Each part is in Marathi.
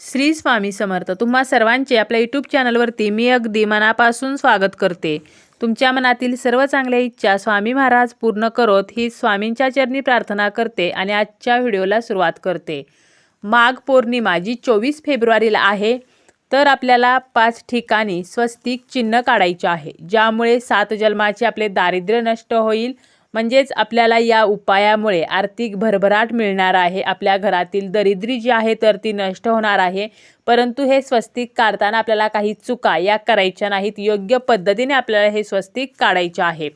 श्री स्वामी समर्थ तुम्हा सर्वांचे आपल्या यूट्यूब चॅनलवरती मी अगदी मनापासून स्वागत करते. तुमच्या मनातील सर्व चांगल्या इच्छा स्वामी महाराज पूर्ण करोत ही स्वामींच्या चरणी प्रार्थना करते आणि आजच्या व्हिडिओला सुरुवात करते. माघ पौर्णिमा जी चोवीस फेब्रुवारीला आहे तर आपल्याला पाच ठिकाणी स्वस्तिक चिन्ह काढायचे आहे ज्यामुळे सात जन्माचे आपले दारिद्र्य नष्ट होईल म्हणजेच आपल्याला या उपायामुळे आर्थिक भरभराट मिळणार आहे. आपल्या घरातील दरिद्री जी आहे तर ती नष्ट होणार आहे. परंतु हे स्वस्तिक काढताना आपल्याला काही चुका या करायच्या नाहीत. योग्य पद्धतीने आपल्याला हे स्वस्तिक काढायचे आहे.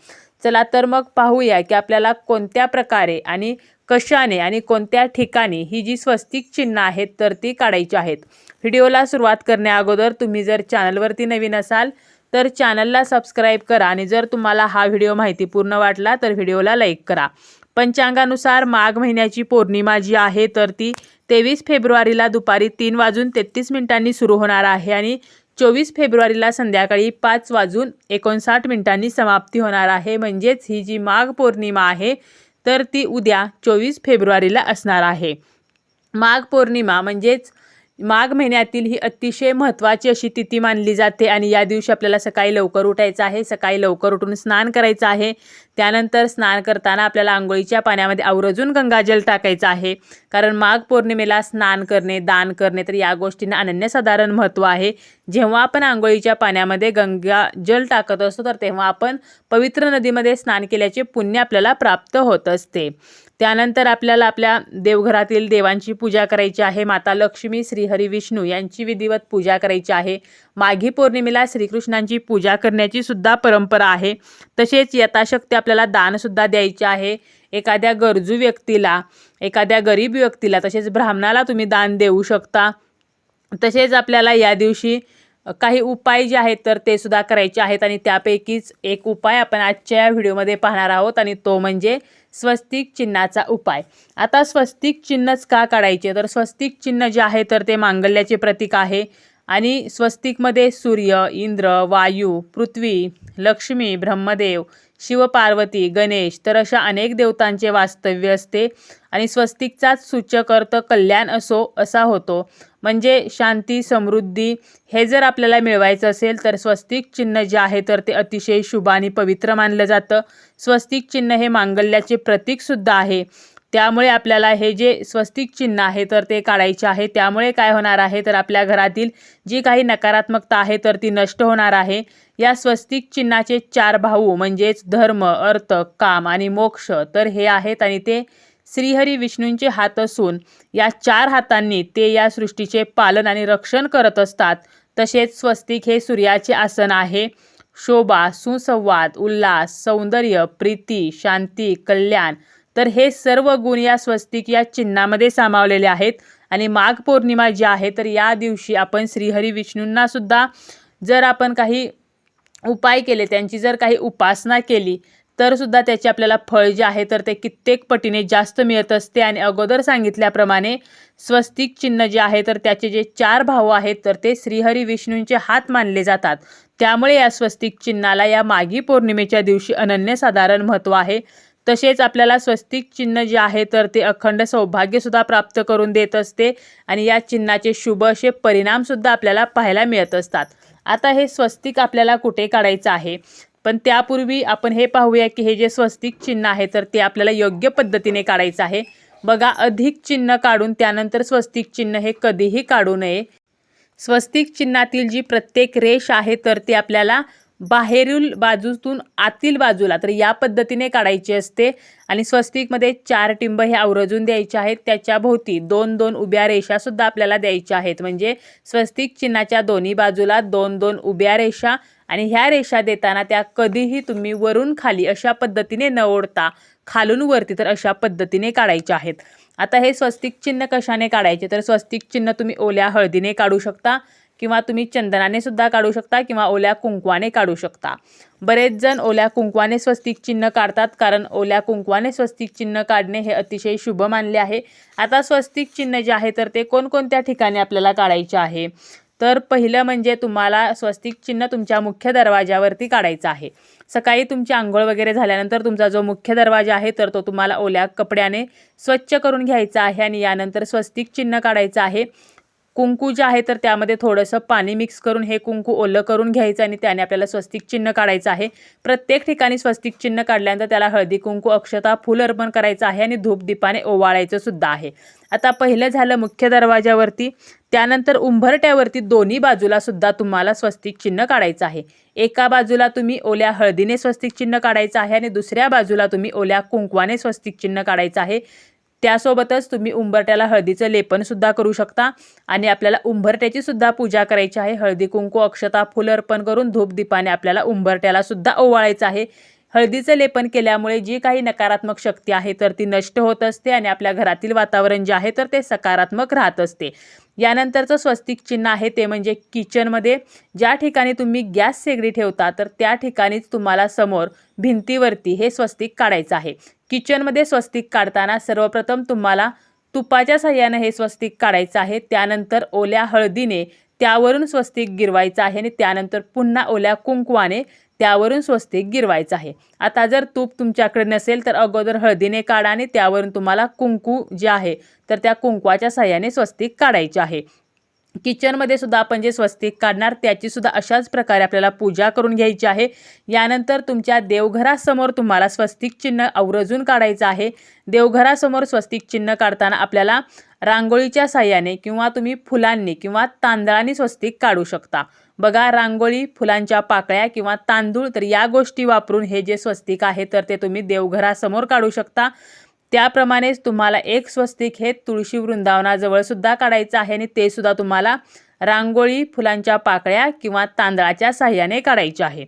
चला तर मग पाहूया की आपल्याला कोणत्या प्रकारे आणि कशाने आणि कोणत्या ठिकाणी ही जी स्वस्तिक चिन्ह आहेत तर ती काढायची आहेत. व्हिडिओला सुरुवात करण्याअगोदर तुम्ही जर चॅनलवरती नवीन असाल तर चॅनलला सबस्क्राईब करा आणि जर तुम्हाला हा व्हिडिओ माहितीपूर्ण वाटला तर व्हिडिओला लाईक करा. पंचांगानुसार माघ महिन्याची पौर्णिमा जी आहे तर ती तेवीस फेब्रुवारीला दुपारी तीन वाजून तेहतीस मिनिटांनी सुरू होणार आहे आणि चोवीस फेब्रुवारीला संध्याकाळी पाच वाजून एकोणसाठ मिनिटांनी समाप्ती होणार आहे. म्हणजेच ही जी माघ पौर्णिमा आहे तर ती उद्या चोवीस फेब्रुवारीला असणार आहे. माघ पौर्णिमा म्हणजेच माघ महिन्यातील ही अतिशय महत्त्वाची अशी तिथी मानली जाते आणि या दिवशी आपल्याला सकाळी लवकर उठायचं आहे. सकाळी लवकर उठून स्नान करायचं आहे. त्यानंतर स्नान करताना आपल्याला आंघोळीच्या पाण्यामध्ये आवर्जून गंगाजल टाकायचं आहे. कारण माघ पौर्णिमेला स्नान करणे दान करणे तर या गोष्टींना अनन्यसाधारण महत्त्व आहे. जेव्हा आपण आंघोळीच्या पाण्यामध्ये गंगा जल टाकत असतो तर तेव्हा आपण पवित्र नदीमध्ये स्नान केल्याचे पुण्य आपल्याला प्राप्त होत असते. त्यानंतर आपल्याला आपल्या देवघरातील देवांची पूजा करायची आहे. माता लक्ष्मी श्रीहरी विष्णू यांची विधिवत पूजा करायची आहे. माघी पौर्णिमेला श्रीकृष्णांची पूजा करण्याची सुद्धा परंपरा आहे. तसेच यथाशक्ती आपल्याला दानसुद्धा द्यायचे आहे. एखाद्या गरजू व्यक्तीला एखाद्या गरीब व्यक्तीला तसेच ब्राह्मणाला तुम्ही दान देऊ शकता. तसेच आपल्याला या दिवशी काही उपाय जे आहेत तर ते सुद्धा करायचे आहेत आणि त्यापैकीच एक उपाय आपण आजच्या या व्हिडिओमध्ये पाहणार आहोत आणि तो म्हणजे स्वस्तिक चिन्हाचा उपाय. आता स्वस्तिक चिन्हच का काढायचे? तर स्वस्तिक चिन्ह जे आहे तर ते मांगल्याचे प्रतीक आहे आणि स्वस्तिकमध्ये सूर्य इंद्र वायू पृथ्वी लक्ष्मी ब्रह्मदेव शिवपार्वती गणेश तर अशा अनेक देवतांचे वास्तव्य असते. आणि स्वस्तिकचाच सूचक अर्थ कल्याण असो असा होतो. म्हणजे शांती समृद्धी हे जर आपल्याला मिळवायचं असेल तर स्वस्तिक चिन्ह जे आहे तर ते अतिशय शुभ आणि पवित्र मानलं जातं. स्वस्तिक चिन्ह हे मांगल्याचे प्रतीकसुद्धा आहे. त्यामुळे आपल्याला हे जे स्वस्तिक चिन्ह आहे तर ते काढायचे आहे. त्यामुळे काय होणार आहे तर आपल्या घरातील जी काही नकारात्मकता आहे तर ती नष्ट होणार आहे. या स्वस्तिक चिन्हाचे चार भाऊ म्हणजेच धर्म अर्थ काम आणि मोक्ष तर हे आहेत आणि ते श्रीहरी विष्णूंचे हात असून या चार हातांनी ते या सृष्टीचे पालन आणि रक्षण करत असतात. तसेच स्वस्तिक हे सूर्याचे आसन आहे. शोभा सुसंवाद उल्हास सौंदर्य प्रीती शांती कल्याण तर हे सर्व गुण या स्वस्तिक या चिन्हामध्ये सामावलेले आहेत. आणि माघ पौर्णिमा जी आहे तर या दिवशी आपण श्रीहरी विष्णूंना सुद्धा जर आपण काही उपाय केले त्यांची जर काही उपासना केली तर सुद्धा त्याचे आपल्याला फळ जे आहे तर ते कित्येक पटीने जास्त मिळत असते. आणि अगोदर सांगितल्याप्रमाणे स्वस्तिक चिन्ह जे आहे तर त्याचे जे चार भाऊ आहेत तर ते श्रीहरी विष्णूंचे हात मानले जातात. त्यामुळे या स्वस्तिक चिन्हाला या माघी पौर्णिमेच्या दिवशी अनन्यसाधारण महत्त्व आहे. तसेच आपल्याला स्वस्तिक चिन्ह जे आहे तर ते अखंड सौभाग्यसुद्धा प्राप्त करून देत असते. आणि या चिन्हाचे शुभ असे परिणामसुद्धा आपल्याला पाहायला मिळत असतात. आता हे स्वस्तिक आपल्याला कुठे काढायचं आहे? पण त्यापूर्वी आपण हे पाहूया की हे जे स्वस्तिक चिन्ह आहे तर ते आपल्याला योग्य पद्धतीने काढायचं आहे. बघा अधिक चिन्ह काढून त्यानंतर स्वस्तिक चिन्ह हे कधीही काढू नये. स्वस्तिक चिन्हातील जी प्रत्येक रेष आहे तर ती आपल्याला बाहेरील बाजूतून आतील बाजूला तर या पद्धतीने काढायची असते. आणि स्वस्तिकमध्ये चार टिंब हे आवरजून द्यायचे आहेत. त्याच्या भोवती दोन दोन उभ्या रेषासुद्धा आपल्याला द्यायच्या आहेत. म्हणजे स्वस्तिक चिन्हाच्या दोन्ही बाजूला दोन दोन उभ्या रेषा आणि ह्या रेषा देताना त्या कधीही तुम्ही वरून खाली अशा पद्धतीने न ओढता खालून वरती तर अशा पद्धतीने काढायच्या आहेत. आता हे स्वस्तिक चिन्ह कशाने काढायचे? तर स्वस्तिक चिन्ह तुम्ही ओल्या हळदीने काढू शकता. किंवा तुम्ही चंदनाने सुद्धा काढू शकता किंवा ओल्या कुंकवाने काढू शकता. बरेच जण ओल्या कुंकवाने स्वस्तिक चिन्ह काढतात कारण ओल्या कुंकवाने स्वस्तिक चिन्ह काढणे हे अतिशय शुभ मानले आहे. आता स्वस्तिक चिन्ह जे आहे तर ते कोणकोणत्या ठिकाणी आपल्याला काढायचे आहे? तर पहिलं म्हणजे तुम्हाला स्वस्तिक चिन्ह तुमच्या मुख्य दरवाजावरती काढायचं आहे. सकाळी तुमची आंघोळ वगैरे झाल्यानंतर तुमचा जो मुख्य दरवाजा आहे तर तो तुम्हाला ओल्या कपड्याने स्वच्छ करून घ्यायचा आहे आणि यानंतर स्वस्तिक चिन्ह काढायचं आहे. कुंकू जे आहे तर त्यामध्ये थोडंसं पाणी मिक्स करून हे कुंकू ओलं करून घ्यायचं आणि त्याने आपल्याला स्वस्तिक चिन्ह काढायचं आहे. प्रत्येक ठिकाणी स्वस्तिक चिन्ह काढल्यानंतर त्याला हळदी कुंकू अक्षता फुल अर्पण करायचं आहे आणि धूप दीपाने ओवाळायचं सुद्धा आहे. आता पहिलं झालं मुख्य दरवाजावरती त्यानंतर उंबरट्यावरती दोन्ही बाजूला सुद्धा तुम्हाला स्वस्तिक चिन्ह काढायचं आहे. एका बाजूला तुम्ही ओल्या हळदीने स्वस्तिक चिन्ह काढायचं आहे आणि दुसऱ्या बाजूला तुम्ही ओल्या कुंकवाने स्वस्तिक चिन्ह काढायचं आहे. त्यासोबतच तुम्ही उंबरट्याला हळदीचं लेपन सुद्धा करू शकता. आणि आपल्याला उंबरट्याची सुद्धा पूजा करायची आहे. हळदी कुंकू अक्षता फुल अर्पण करून धूप दीपाने आपल्याला उंबरट्याला सुद्धा ओवाळायचं आहे. हळदीचं लेपन केल्यामुळे जी काही नकारात्मक शक्ती आहे तर ती नष्ट होत असते आणि आपल्या घरातील वातावरण जे आहे तर ते सकारात्मक राहत असते. यानंतरचं स्वस्तिक चिन्ह आहे ते म्हणजे किचनमध्ये ज्या ठिकाणी तुम्ही गॅस शेगडी ठेवता तर त्या ठिकाणीच तुम्हाला समोर भिंतीवरती हे स्वस्तिक काढायचं आहे. किचनमध्ये स्वस्तिक काढताना सर्वप्रथम तुम्हाला तुपाच्या सहाय्यानं हे स्वस्तिक काढायचं आहे. त्यानंतर ओल्या हळदीने त्यावरून स्वस्तिक गिरवायचं आहे आणि त्यानंतर पुन्हा ओल्या कुंकवाने त्यावरून स्वस्तिक गिरवायचं आहे. आता जर तूप तुमच्याकडे नसेल तर अगोदर हळदीने काढा आणि त्यावरून तुम्हाला कुंकू जे आहे तर त्या कुंकवाच्या सहाय्याने स्वस्तिक काढायचे आहे. किचनमध्ये सुद्धा आपण जे स्वस्तिक काढणार त्याची सुद्धा अशाच प्रकारे आपल्याला पूजा करून घ्यायची आहे. यानंतर तुमच्या देवघरासमोर तुम्हाला स्वस्तिक चिन्ह आवर्जून काढायचं आहे. देवघरासमोर स्वस्तिक चिन्ह काढताना आपल्याला रांगोळीच्या साह्याने किंवा तुम्ही फुलांनी किंवा तांदळांनी स्वस्तिक काढू शकता. बघा रांगोळी फुलांच्या पाकळ्या किंवा तांदूळ तर या गोष्टी वापरून हे जे स्वस्तिक आहे तर ते तुम्ही देवघरासमोर काढू शकता. त्याप्रमाणेच तुम्हाला एक स्वस्तिक हे तुळशी वृंदावनाजवळ सुद्धा काढायचं आहे आणि ते सुद्धा तुम्हाला रांगोळी फुलांच्या पाकळ्या किंवा तांदळाच्या साह्याने काढायचे आहे.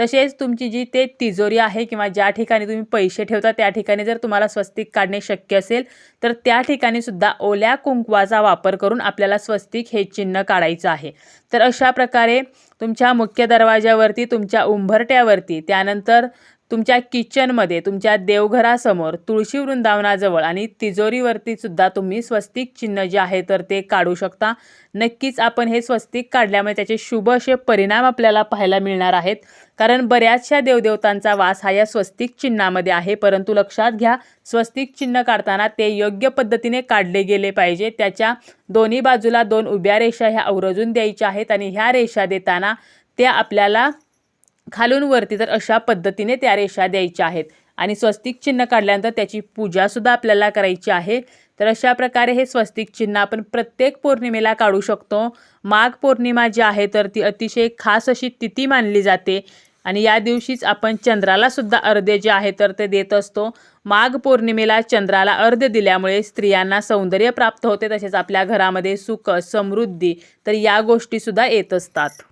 तसेच तुमची जी ते तिजोरी आहे किंवा ज्या ठिकाणी तुम्ही पैसे ठेवता त्या ठिकाणी जर तुम्हाला स्वस्तिक काढणे शक्य असेल तर त्या ठिकाणी सुद्धा ओल्या कुंकवाचा वापर करून आपल्याला स्वस्तिक हे चिन्ह काढायचं आहे. तर अशा प्रकारे तुमच्या मुख्य दरवाजावरती तुमच्या उंबरट्यावरती त्यानंतर तुमच्या किचनमध्ये तुमच्या देवघरासमोर तुळशी वृंदावनाजवळ आणि तिजोरीवरती सुद्धा तुम्ही स्वस्तिक चिन्ह जे आहे तर ते काढू शकता. नक्कीच आपण हे स्वस्तिक काढल्यामुळे त्याचे शुभ असे परिणाम आपल्याला पाहायला मिळणार आहेत. कारण बऱ्याचशा देवदेवतांचा वास हा या स्वस्तिक चिन्हामध्ये आहे. परंतु लक्षात घ्या स्वस्तिक चिन्ह काढताना ते योग्य पद्धतीने काढले गेले पाहिजे. त्याच्या दोन्ही बाजूला दोन उभ्या रेषा ह्या अवरजून द्यायच्या आहेत आणि ह्या रेषा देताना त्या आपल्याला खालून वरती तर अशा पद्धतीने त्या रेषा द्यायच्या आहेत. आणि स्वस्तिक चिन्ह काढल्यानंतर त्याची पूजासुद्धा आपल्याला करायची आहे. तर अशा प्रकारे हे स्वस्तिक चिन्ह आपण प्रत्येक पौर्णिमेला काढू शकतो. माघ पौर्णिमा जी आहे तर ती अतिशय खास अशी तिथी मानली जाते. आणि या दिवशीच आपण चंद्राला सुद्धा अर्ध्य जे आहे तर ते देत असतो. माघ पौर्णिमेला चंद्राला अर्ध दिल्यामुळे स्त्रियांना सौंदर्य प्राप्त होते. तसेच आपल्या घरामध्ये सुख समृद्धी तर या गोष्टीसुद्धा येत असतात.